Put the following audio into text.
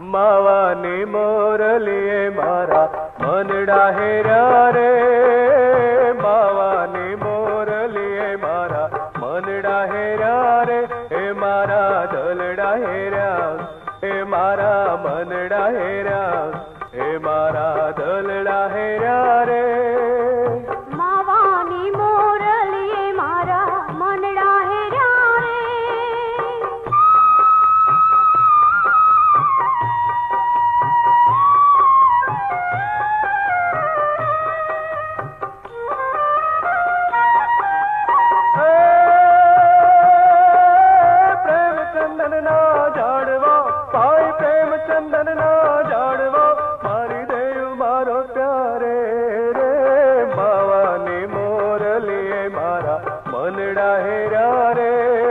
માવાની મોરલીએ મારા મનડા હેર્યા રે. માવાને મોરલીએ મારા મનડા હેર્યા રે. એ મારા દલડા હેર્યા એ મારા મનડા હેર્યા એ મારા દલડા હેર્યા ભલડા હેરા રે.